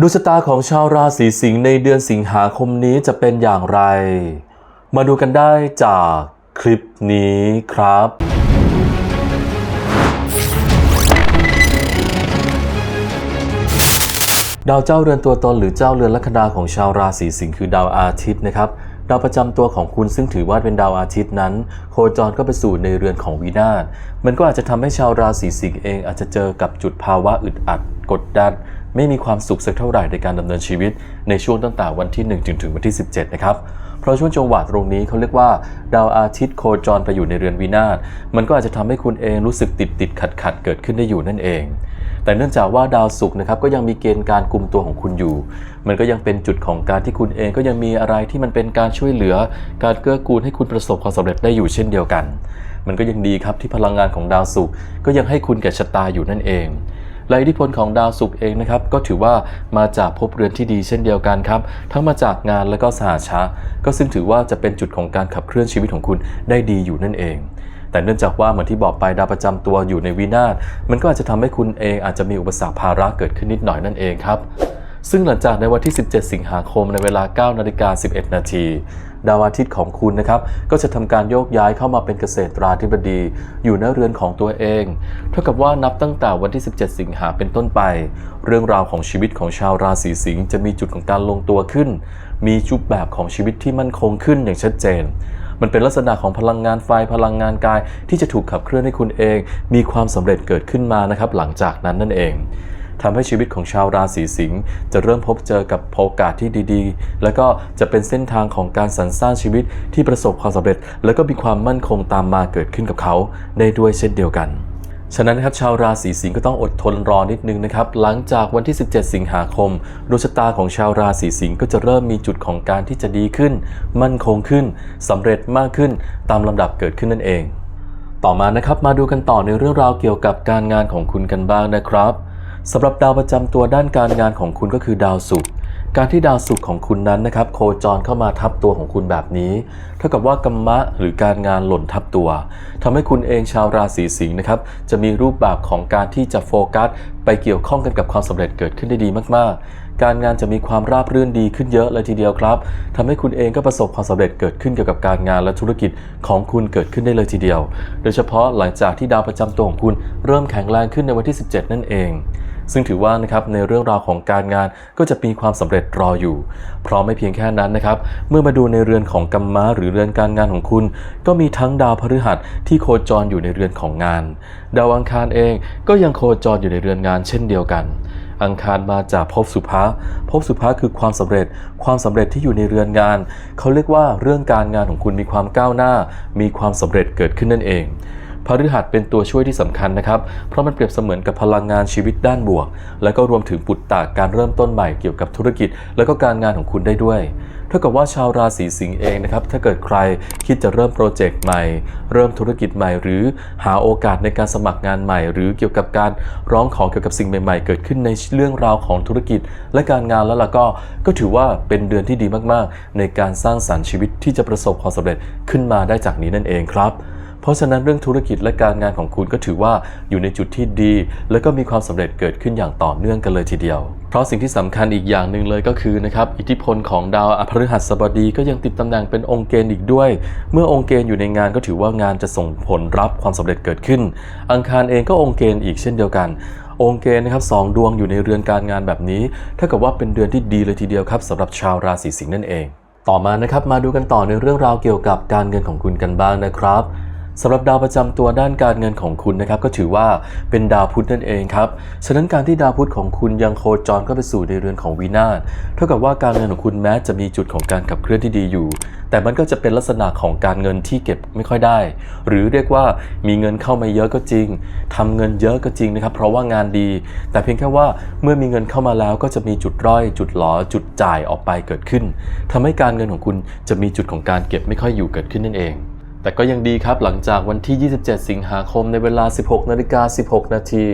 ดวงชะตาของชาวราศีสิงห์ในเดือนสิงหาคมนี้จะเป็นอย่างไร มาดูกันได้จากคลิปนี้ครับ ดาวเจ้าเรือนตัวตนหรือเจ้าเรือนลัคนาของชาวราศีสิงห์คือดาวอาทิตย์นะครับ ดาวประจำตัวของคุณซึ่งถือว่าเป็นดาวอาทิตย์นั้น โคจรก็ไปสู่ในเรือนของวินาศมันก็อาจจะทำให้ชาวราศีสิงห์เองอาจจะเจอกับจุดภาวะอึดอัดกดดัน ไม่มีความสุขสักเท่าไหร่ในการดำเนินชีวิต ในช่วงตั้งแต่วันที่1จนถึงวันที่ 17 นะครับ เพราะช่วงจังหวะตรงนี้เขาเรียกว่า ดาวอาทิตย์โคจรไปอยู่ในเรือนวินาศมันก็อาจจะทำให้คุณเองรู้สึกติดติดขัดขัดเกิดขึ้นได้อยู่นั่นเอง แต่เนื่องจากว่าดาวศุกร์นะครับก็ยังมีเกณฑ์การกลุ่มตัวของคุณอยู่ มันก็ยังเป็นจุดของการที่คุณเองก็ยังมีอะไรที่มันเป็นการช่วยเหลือ การเกื้อกูลให้คุณประสบความสำเร็จได้อยู่เช่นเดียวกัน มันก็ยังดีครับที่พลังงานของดาวศุกร์ก็ยังให้คุณแก่ชะตาอยู่นั่นเอง และอิทธิพลของดาวศุกร์เองนะครับก็ถือว่ามาจากภพเรือนที่ดีเช่นเดียวกันครับทั้งมาจากงานและก็สหชาก็ซึ่งถือว่าจะเป็นจุดของการขับเคลื่อนชีวิตของคุณได้ดีอยู่นั่นเองแต่เนื่องจากว่าเหมือนที่บอกไปดาวประจำตัวอยู่ในวินาศมันก็อาจจะทำให้คุณเองอาจจะมีอุปสรรคภาระเกิดขึ้นนิดหน่อยนั่นเองครับ ซึ่งหลังจากในวันที่ 17 สิงหาคมในเวลา 9 นาฬิกา 11 นาที ดาวอาทิตย์ของคุณนะครับก็จะทำการโยกย้ายเข้ามาเป็นเกษตราธิบดี อยู่ในเรือนของตัวเอง เท่ากับว่านับตั้งแต่วันที่ 17 สิงหาเป็นต้นไป เรื่องราวของชีวิตของชาวราศีสิงห์จะมีจุดของการลงตัวขึ้น มีจุดแบบของชีวิตที่มั่นคงขึ้นอย่างชัดเจนมันเป็นลักษณะของพลังงานไฟพลังงานกายที่จะถูกขับเคลื่อนให้คุณเอง มีความสำเร็จเกิดขึ้นมานะครับหลังจากนั้นนั่นเอง ทำให้ชีวิตของชาวราศีสิงห์จะเริ่มพบเจอกับโอกาสที่ดีๆ แล้วก็จะเป็นเส้นทางของการสรรสร้างชีวิตที่ประสบความสำเร็จ แล้วก็มีความมั่นคงตามมาเกิดขึ้นกับเขาได้ด้วยเช่นเดียวกันฉะนั้นนะครับชาวราศีสิงห์ก็ต้องอดทนรอนิดนึงนะครับหลังจากวันที่ 17 สิงหาคมดวงชะตาของชาวราศีสิงห์ก็จะเริ่มมีจุดของการที่จะดีขึ้น มั่นคงขึ้นสำเร็จมากขึ้นตามลำดับเกิดขึ้นนั่นเอง ต่อมานะครับมาดูกันต่อในเรื่องราวเกี่ยวกับการงานของคุณกันบ้างนะครับ สำหรับดาวประจำตัวด้านการงานของคุณก็คือดาวศุกร์การที่ดาวศุกร์ของคุณนั้นนะครับ โคจรเข้ามาทับตัวของคุณแบบนี้ เท่ากับว่ากรรมะหรือการงานหล่นทับตัวทำให้คุณเองชาวราศีสิงห์นะครับ จะมีรูปแบบของการที่จะโฟกัส ไปเกี่ยวข้องกันกับความสำเร็จเกิดขึ้นได้ดีมาก ๆ การงานจะมีความราบรื่นดีขึ้นเยอะเลยทีเดียวครับทำให้คุณเองก็ประสบความสำเร็จเกิดขึ้นเกี่ยวกับการงานและธุรกิจของคุณเกิดขึ้นได้เลยทีเดียว โดยเฉพาะหลังจากที่ดาวประจำตัวของคุณเริ่มแข็งแรงขึ้นในวันที่ 17 นั่นเอง ซึ่งถือว่านะครับในเรื่องราวของการงานก็จะมีความสำเร็จรออยู่ เพราะไม่เพียงแค่นั้นนะครับ เมื่อมาดูในเรือนของกัมมะหรือเรือนการงานของคุณ ก็มีทั้งดาวพฤหัสที่โคจรอยู่ในเรือนของงาน ดาวอังคารเองก็ยังโคจรอยู่ในเรือนงานเช่นเดียวกันอังคารมาจากภพสุภะภพสุภะคือความสำเร็จ ความสำเร็จที่อยู่ในเรือนงาน เขาเรียกว่าเรื่องการงานของคุณมีความก้าวหน้า มีความสำเร็จเกิดขึ้นนั่นเอง พฤหัสเป็นตัวช่วยที่สำคัญนะครับ เพราะมันเปรียบเสมือนกับพลังงานชีวิตด้านบวก และก็รวมถึงปุตตะการเริ่มต้นใหม่เกี่ยวกับธุรกิจ และก็การงานของคุณได้ด้วยเท่ากับว่าชาวราศีสิงห์เองนะครับ ถ้าเกิดใครคิดจะเริ่มโปรเจกต์ใหม่ เริ่มธุรกิจใหม่ หรือหาโอกาสในการสมัครงานใหม่ หรือเกี่ยวกับการร้องขอเกี่ยวกับสิ่งใหม่ ๆ เกิดขึ้นในเรื่องราวของธุรกิจ และการงานแล้วล่ะก็ ก็ถือว่าเป็นเดือนที่ดีมากๆ ในการสร้างสรรค์ชีวิตที่จะประสบความสำเร็จขึ้นมาได้จากนี้นั่นเองครับ เพราะฉะนั้นเรื่องธุรกิจและการงานของคุณก็ถือว่าอยู่ในจุดที่ดี และก็มีความสำเร็จเกิดขึ้นอย่างต่อเนื่องกันเลยทีเดียว เพราะสิ่งที่สำคัญอีกอย่างหนึ่งเลยก็คือนะครับอิทธิพลของดาวอพฤหัสบดีก็ยังติดตำแหน่งเป็นองค์เกณฑ์อีกด้วย เมื่อองค์เกณฑ์อยู่ในงานก็ถือว่างานจะส่งผลรับความสำเร็จเกิดขึ้น อังคารเองก็องค์เกณฑ์อีกเช่นเดียวกันองค์เกณฑ์นะครับสองดวงอยู่ในเรือนการงานแบบนี้เท่ากับว่าเป็นเดือนที่ดีเลยทีเดียวครับสำหรับชาวราศีสิงห์นั่นเอง ต่อมานะครับมาดูกันต่อในเรื่องราวเกี่ยวกับการเงินของคุณกันบ้างนะครับ สำหรับดาวประจำตัวด้านการเงินของคุณนะครับก็ถือว่าเป็นดาวพุธนั่นเองครับฉะนั้นการที่ดาวพุธของคุณยังโคจรเข้าไปสู่ในเรือนของวินาศเท่ากับว่าการเงินของคุณแม้จะมีจุดของการขับเคลื่อนที่ดีอยู่ แต่มันก็จะเป็นลักษณะของการเงินที่เก็บไม่ค่อยได้ หรือเรียกว่ามีเงินเข้ามาเยอะก็จริงทำเงินเยอะก็จริงนะครับ เพราะว่างานดี แต่เพียงแค่ว่าเมื่อมีเงินเข้ามาแล้วก็จะมีจุดร้อย จุดหลอจุดจ่ายออกไปเกิดขึ้นทำให้การเงินของคุณจะมีจุดของการเก็บไม่ค่อยอยู่เกิดขึ้นนั่นเอง แต่ก็ยังดีครับหลังจากวันที่ 27 สิงหาคมในเวลา 16นาฬิกา16 นาที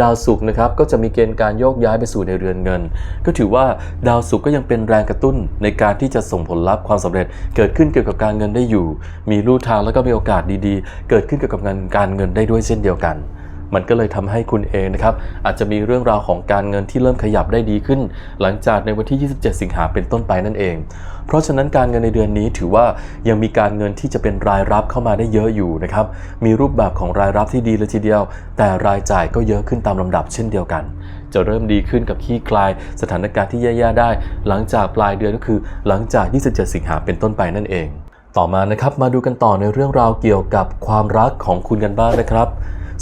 ดาวศุกร์นะครับก็จะมีเกณฑ์การโยกย้ายไปสู่ในเรือนเงิน ก็ถือว่าดาวศุกร์ก็ยังเป็นแรงกระตุ้นในการที่จะส่งผลลัพธ์ความสำเร็จ เกิดขึ้นเกี่ยวกับการเงินได้อยู่ มีลู่ทางแล้วก็มีโอกาสดีๆ เกิดขึ้นเกี่ยวกับงานการเงินได้ด้วยเช่นเดียวกัน มันก็เลยทำให้คุณเองนะครับอาจจะมีเรื่องราวของการเงินที่เริ่มขยับได้ดีขึ้น หลังจากในวันที่ 27 สิงหาเป็นต้นไปนั่นเอง เพราะฉะนั้นการเงินในเดือนนี้ถือว่ายังมีการเงินที่จะเป็นรายรับเข้ามาได้เยอะอยู่นะครับมีรูปแบบของรายรับที่ดีเลยทีเดียว แต่รายจ่ายก็เยอะขึ้นตามลำดับเช่นเดียวกันจะเริ่มดีขึ้นกับขี้คลายสถานการณ์ที่แย่ๆได้ หลังจากปลายเดือนก็คือ หลังจาก 27 สิงหาเป็นต้นไปนั่นเอง ต่อมานะครับมาดูกันต่อในเรื่องราวเกี่ยวกับความรักของคุณกันบ้างนะครับ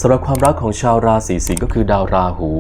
สำหรับความรักของชาวราศีสิงห์ก็คือดาวราหู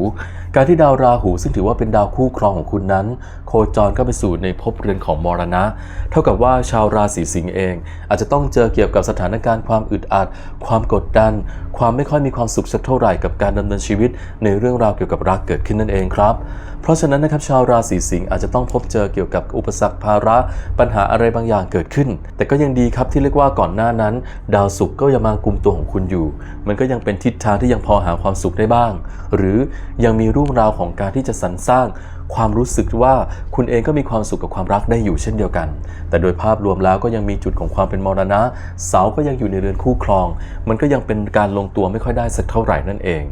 การที่ดาวราหูซึ่งถือว่าเป็นดาวคู่ครองของคุณนั้น โคจรก็ไปสู่ในภพเรือนของมรณะ เท่ากับว่าชาวราศีสิงห์เอง อาจจะต้องเจอเกี่ยวกับสถานการณ์ความอึดอัด ความกดดัน ความไม่ค่อยมีความสุขสักเท่าไหร่กับการดำเนินชีวิต ในเรื่องราวเกี่ยวกับรักเกิดขึ้นนั่นเองครับ เพราะฉะนั้นนะครับชาวราศีสิงห์อาจจะต้องพบเจอเกี่ยวกับอุปสรรคภาระ ปัญหาอะไรบางอย่างเกิดขึ้น แต่ก็ยังดีครับที่เรียกว่าก่อนหน้านั้น ดาวศุกร์ก็ยังมากุมตัวของคุณอยู่ มันก็ยังเป็นทิศทางที่ยังพอหาความสุขได้บ้าง หรือยังมีรุ่องราวของการที่จะสรรสร้างความรู้สึกว่าคุณเองก็มีความสุขกับความรักได้อยู่เช่นเดียวกัน แต่โดยภาพรวมแล้วก็ยังมีจุดของความเป็นมรณะ เสาก็ยังอยู่ในเรือนคู่ครอง มันก็ยังเป็นการลงตัวไม่ค่อยได้สักเท่าไหร่นั่นเอง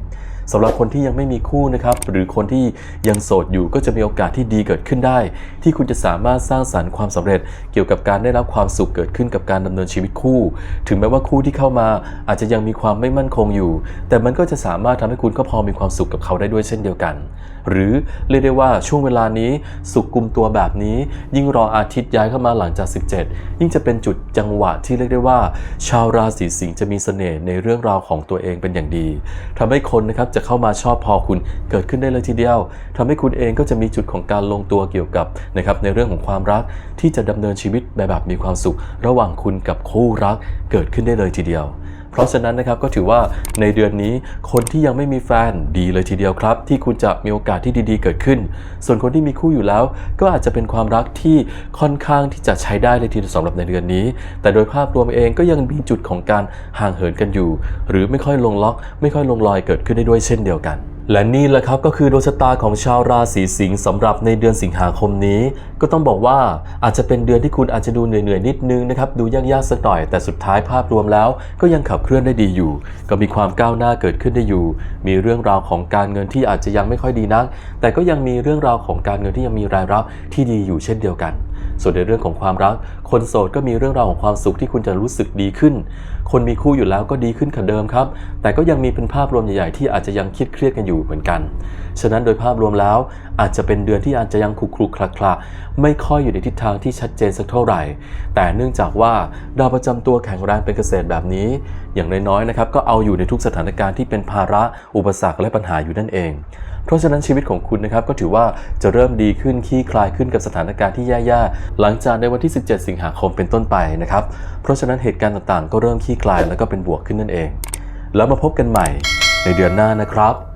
สำหรับคนที่ยังไม่มีคู่นะครับหรือคนที่ยังโสดอยู่ก็จะมีโอกาสที่ดีเกิดขึ้นได้ ที่คุณจะสามารถสร้างสรรค์ความสำเร็จ เกี่ยวกับการได้รับความสุขเกิดขึ้นกับการดำเนินชีวิตคู่ ถึงแม้ว่าคู่ที่เข้ามาอาจจะยังมีความไม่มั่นคงอยู่ แต่มันก็จะสามารถทำให้คุณก็พอมีความสุขกับเขาได้ด้วยเช่นเดียวกัน หรือเรียกได้ว่าช่วงเวลานี้สุขกลุ่มตัวแบบนี้ ยิ่งรออาทิตย์ย้ายเข้ามาหลังจาก 17 ยิ่งจะเป็นจุดจังหวะที่เรียกได้ว่า ชาวราศีสิงห์จะมีเสน่ห์ในเรื่องราวของตัวเองเป็นอย่างดีทำให้คนนะครับจะเข้ามาชอบพอคุณเกิดขึ้นได้เลยทีเดียวทำให้คุณเองก็จะมีจุดของการลงตัวเกี่ยวกับนะครับในเรื่องของความรักที่จะดำเนินชีวิตแบบมีความสุข ระหว่างคุณกับคู่รักเกิดขึ้นได้เลยทีเดียว เพราะฉะนั้นนะครับก็ถือว่าในเดือนนี้คนที่ยังไม่มีแฟนดีเลยทีเดียวครับ ที่คุณจะมีโอกาสที่ดีๆ เกิดขึ้น ส่วนคนที่มีคู่อยู่แล้ว ก็อาจจะเป็นความรักที่ค่อนข้างที่จะใช้ได้เลยทีเดียวสำหรับในเดือนนี้ แต่โดยภาพรวมเองก็ยังมีจุดของการห่างเหินกันอยู่ หรือไม่ค่อยลงล็อก ไม่ค่อยลงรอยเกิดขึ้นได้ด้วยเช่นเดียวกัน และนี่แหละครับก็คือดวงชะตาของชาวราศีสิงห์สำหรับในเดือนสิงหาคมนี้ ก็ต้องบอกว่าอาจจะเป็นเดือนที่คุณอาจจะดูเหนื่อยๆนิดนึงนะครับดูยากๆสักหน่อย แต่สุดท้ายภาพรวมแล้ว ก็ยังขับเคลื่อนได้ดีอยู่ ก็มีความก้าวหน้าเกิดขึ้นได้อยู่ มีเรื่องราวของการเงินที่อาจจะยังไม่ค่อยดีนัก แต่ก็ยังมีเรื่องราวของการเงินที่ยังมีรายรับที่ดีอยู่เช่นเดียวกัน ส่วนในเรื่องของความรัก คนโสดก็มีเรื่องราวของความสุขที่คุณจะรู้สึกดีขึ้น คนมีคู่อยู่แล้วก็ดีขึ้นขันเดิมครับ แต่ก็ยังมีเป็นภาพรวมใหญ่ๆที่อาจจะยังคิดเครียดกันอยู่เหมือนกัน ฉะนั้นโดยภาพรวมแล้วอาจจะเป็นเดือนที่อาจจะยังคลุกคลุกคลักคลาไม่ค่อยอยู่ในทิศทางที่ชัดเจนสักเท่าไหร่ แต่เนื่องจากว่าดาวประจำตัวแข็งแรงเป็นเกษตรแบบนี้ อย่างน้อยๆนะครับก็เอาอยู่ในทุกสถานการณ์ที่เป็นภาระอุปสรรคและปัญหาอยู่นั่นเอง เพราะฉะนั้นชีวิตของคุณนะครับก็ถือว่าจะเริ่มดีขึ้นคลี่คลายขึ้นกับสถานการณ์ที่แย่ๆหลังจากในวันที่ 17 สิงหาคมเป็นต้นไปนะครับ เพราะฉะนั้นเหตุการณ์ต่างๆ ก็เริ่มคลี่คลายแล้วก็เป็นบวกขึ้นนั่นเอง แล้วมาพบกันใหม่ในเดือนหน้านะครับ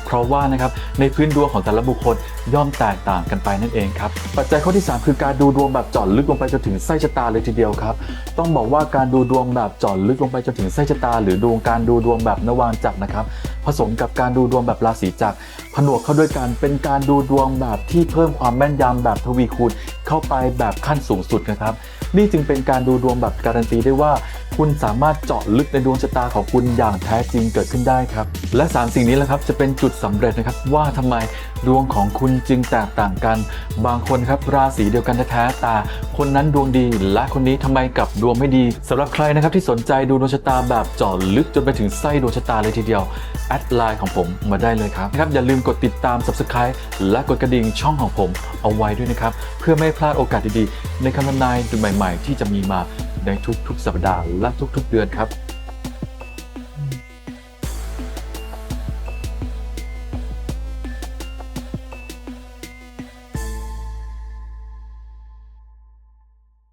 ราะว่านะครับในพื้นดวงของแต่ละบุคคลย่อมแตกต่างกันไปนั่นเองครับปัจจัยข้อที่ 3 คือการดูดวงแบบเจาะลึกลงไปจนถึงไส้ชะตาเลยทีเดียวครับ ต้องบอกว่าการดูดวงแบบเจาะลึกลงไปจนถึงไส้ชะตา หรือดวงการดูดวงแบบนวางจักรนะครับผสมกับการดูดวงแบบราศีจักรผนวกเข้าด้วยกันเป็นการดูดวงแบบที่เพิ่มความแม่นยำแบบทวีคูณเข้าไปแบบขั้นสูงสุดนะครับ นี่จึงเป็นการดูดวงแบบการันตีได้ว่า คุณสามารถเจาะลึกในดวงชะตาของคุณอย่างแท้จริงเกิดขึ้นได้ครับ และ 3 สิ่งนี้แหละครับจะเป็นจุดสำเร็จนะครับว่าทำไมดวงของคุณจึงแตกต่างกัน บางคนครับราศีเดียวกันแท้ๆแต่คนนั้นดวงดี และคนนี้ทำไมกับดวงไม่ดีสำหรับใครนะครับที่สนใจดูดวงชะตาแบบเจาะลึกจนไปถึงไส้ดวงชะตาเลยทีเดียวแอดไลน์ของผมมาได้เลยครับนะครับอย่าลืมกดติดตาม subscribe และกดกระดิ่งช่องของผมเอาไว้ด้วยนะครับ เพื่อไม่พลาดโอกาสดีๆ ในคำทำนายใหม่ ๆ ที่จะมีมาในทุกๆ สัปดาห์และทุก ๆ เดือนครับ